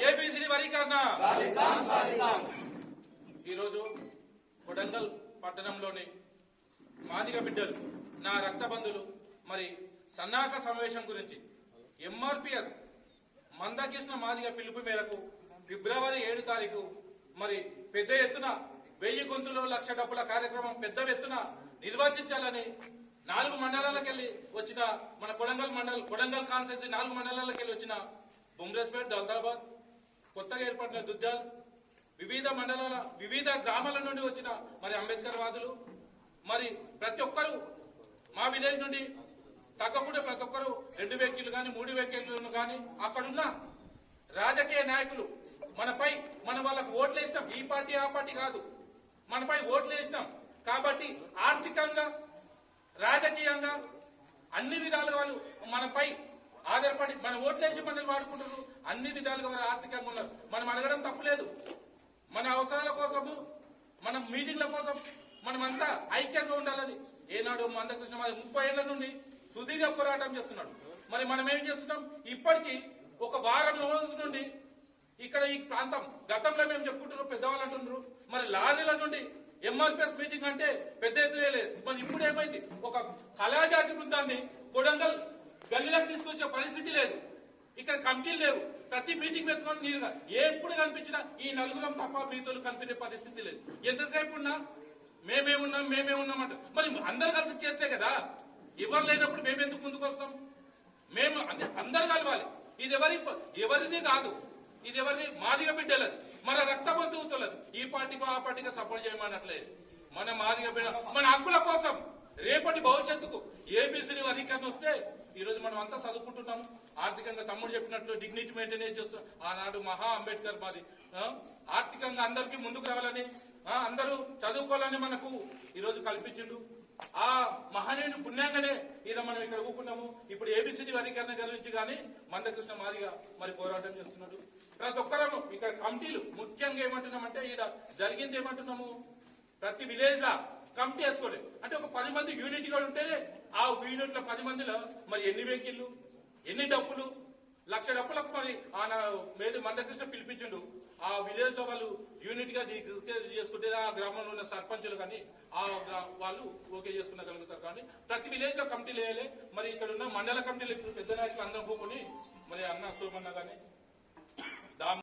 A B C D వరీకరణ ఈరోజు కొడంగల్ పట్టణంలోని మాదిగ బిడ్డలు నా రక్త బంధులు మరి సన్నాహక సమావేశం గురించి ఎంఆర్పిఎస్ మందకృష్ణ మాదిగ పిలుపు మేరకు ఫిబ్రవరి ఏడు తారీఖు మరి పెద్ద ఎత్తున వెయ్యి గొంతులు లక్ష డబ్బుల కార్యక్రమం పెద్ద ఎత్తున నిర్వచించాలని నాలుగు మండలాలకెళ్ళి వచ్చిన మన కొడంగల్ మండల్ కొడంగల్ కాన్స్టిట్యూన్సీ నాలుగు మండలాలకెళ్ళి వచ్చిన బుమ్రేస్పేట్ దౌదాబాద్ కొత్తగా ఏర్పడిన దుద్దాల్ వివిధ మండలాల వివిధ గ్రామాల నుండి వచ్చిన మరి అంబేద్కర్ వాదులు మరి ప్రతి ఒక్కరు మా విలేజ్ నుండి తగ్గకుండా ప్రతి ఒక్కరు రెండు వెహికల్ కానీ మూడు వెహికల్ కానీ అక్కడున్న రాజకీయ నాయకులు మనపై మన వాళ్ళకు ఓట్లు వేసినాం ఈ పార్టీ ఆ పార్టీ కాదు. మనపై ఓట్లు వేసినాం కాబట్టి ఆర్థికంగా రాజకీయంగా అన్ని విధాలుగా వాళ్ళు మనపై ఆధారపడి మన ఓట్లేసి మనల్ని వాడుకుంటారు అన్ని విధాలుగా మన ఆర్థికంగా ఉన్నారు మనం అడగడం తప్పులేదు మన అవసరాల కోసము మన మీటింగ్ల కోసం మనమంతా ఐక్యంగా ఉండాలని. ఏనాడు మందకృష్ణ మాది ముప్పై ఏళ్ళ నుండి సుదీర్ఘ పోరాటం చేస్తున్నాడు. మరి మనం ఏం చేస్తున్నాం? ఇప్పటికీ ఒక వారం రోజుల నుండి ఇక్కడ ఈ ప్రాంతం గతంలో మేము చెప్పుకుంటున్నాం పెద్దవాళ్ళు అంటున్నారు. మరి లారీల నుండి ఎంఆర్పిఎస్ మీటింగ్ అంటే పెద్ద ఎత్తున లేదు. మరి ఇప్పుడు ఏమైంది? ఒక కళాజాతి బృందాన్ని కొడంగల్ గల్లీలకు తీసుకొచ్చే పరిస్థితి లేదు. ఇక్కడ కమిటీలు లేవు. ప్రతి మీటింగ్ పెట్టుకొని నీరుగా ఎప్పుడు కనిపించినా ఈ నలుగురం తప్ప మీతో కనిపించే పరిస్థితి లేదు. ఎంతసేపు ఉన్నా మేమే ఉన్నాం మేమే ఉన్నామంట మరి అందరు కలిసి చేస్తే కదా? ఎవరు లేనప్పుడు మేము ఎందుకు ముందుకు వస్తాం? మేము అంటే అందరు కలవాలి. ఇది ఎవరి ఎవరిది కాదు. ఇది ఎవరిది? మాదిగ బిడ్డలది. మన రక్త బంధువుతులది. ఈ పార్టీకో ఆ పార్టీకో సపోర్ట్ చేయమన్నట్లేదు మన మాదిగ బిడ్డ మన హక్కుల కోసం. రేపటి భవిష్యత్తుకు ఏబిసిడి వర్గీకరణ వస్తే ఈ రోజు మనం అంతా చదువుకుంటున్నాము. ఆర్థికంగా తమ్ముడు చెప్పినట్టు డిగ్నిటీ మెయింటైన్ చేస్తున్నాం ఆనాడు మహా అంబేద్కర్ మరి ఆర్థికంగా అందరికీ ముందుకు రావాలని అందరూ చదువుకోవాలని మనకు ఈరోజు కల్పించిండు. ఆ మహనీయుని పుణ్యంగానే ఈయన మనం ఇక్కడ ఊకున్నాము ఇప్పుడు ఏబిసిడి వర్గీకరణ గురించి కానీ మందకృష్ణ మాదిగా మరి పోరాటం చేస్తున్నాడు. ప్రతి ఒక్కరము ఇక్కడ కమిటీలు ముఖ్యంగా ఏమంటున్నామంటే ఈడ జరిగింది ఏమంటున్నాము? ప్రతి విలేజ్ లా కమిటీ వేసుకోండి అంటే ఒక పది మంది యూనిట్గా ఉంటేనే ఆ యూనిట్లో పది మందిలో మరి ఎన్ని వెహికల్లు ఎన్ని డబ్బులు లక్ష డబ్బులకు మరి ఆయన నా మేది మందకృష్ణ పిలిపించిండు. ఆ విలేజ్లో వాళ్ళు యూనిట్గా చేసుకుంటే ఆ గ్రామంలో ఉన్న సర్పంచులు కానీ ఆ గ్రా- వాళ్ళు ఓకే చేసుకునగలుగుతారు. కానీ ప్రతి విలేజ్లో కమిటీలు వేయాలి. మరి ఇక్కడ ఉన్న మండల కమిటీలు ఇప్పుడు పెద్ద నాయకులు అందరం పోకుని మరి అన్న సోమన్న కానీ